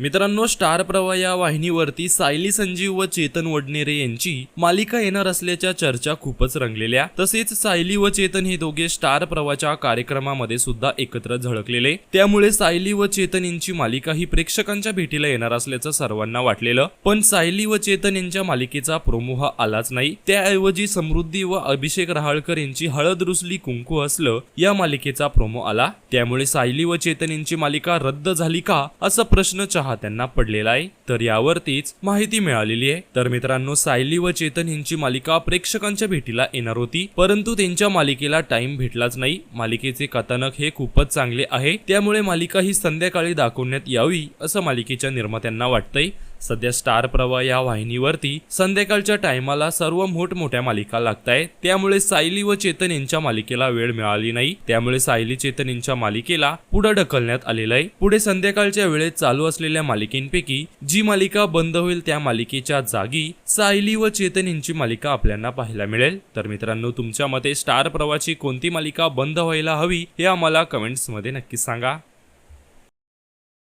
मित्रांनो स्टार प्रवाह या वाहिनीवरती सायली संजीव व चेतन वडनेरे यांची मालिका येणार असल्याच्या चर्चा खूपच रंगलेल्या. तसेच सायली व चेतन हे दोघे स्टार प्रवाच्या कार्यक्रमामध्ये सुद्धा एकत्र झळकलेले. त्यामुळे सायली व चेतन यांची मालिका ही प्रेक्षकांच्या भेटीला येणार असल्याचं सर्वांना वाटलेलं. पण सायली व चेतन यांच्या मालिकेचा प्रोमो हा आलाच नाही. त्याऐवजी समृद्धी व अभिषेक रहाळकर यांची हळद रुसली कुंकू असलं या मालिकेचा प्रोमो आला. त्यामुळे सायली व चेतन यांची मालिका रद्द झाली का? असा प्रश्न चाहत्यांना पडलेला आहे तर यावरतीच माहिती मिळालेली आहे. तर मित्रांनो सायली व चेतन यांची मालिका प्रेक्षकांच्या भेटीला येणार होती परंतु त्यांच्या मालिकेला टाइम भेटलाच नाही. मालिकेचे कथानक हे खूपच चांगले आहे. त्यामुळे मालिका ही संध्याकाळी दाखवण्यात यावी असं मालिकेच्या निर्मात्यांना वाटतंय. सध्या स्टार प्रवाह या वाहिनीवरती संध्याकाळच्या टायमाला सर्व मोठमोठ्या मालिका लागतायत. त्यामुळे सायली व चेतन यांच्या मालिकेला वेळ मिळाली नाही. त्यामुळे सायली चेतन यांच्या मालिकेला पुढे ढकलण्यात आलेलं आहे. पुढे संध्याकाळच्या वेळेत चालू असलेल्या मालिकेंपैकी जी मालिका बंद होईल त्या मालिकेच्या जागी सायली व चेतन यांची मालिका आपल्याला पाहायला मिळेल. तर मित्रांनो तुमच्या मते स्टार प्रवाहाची कोणती मालिका बंद व्हायला हवी हे आम्हाला कमेंट्समध्ये नक्की सांगा.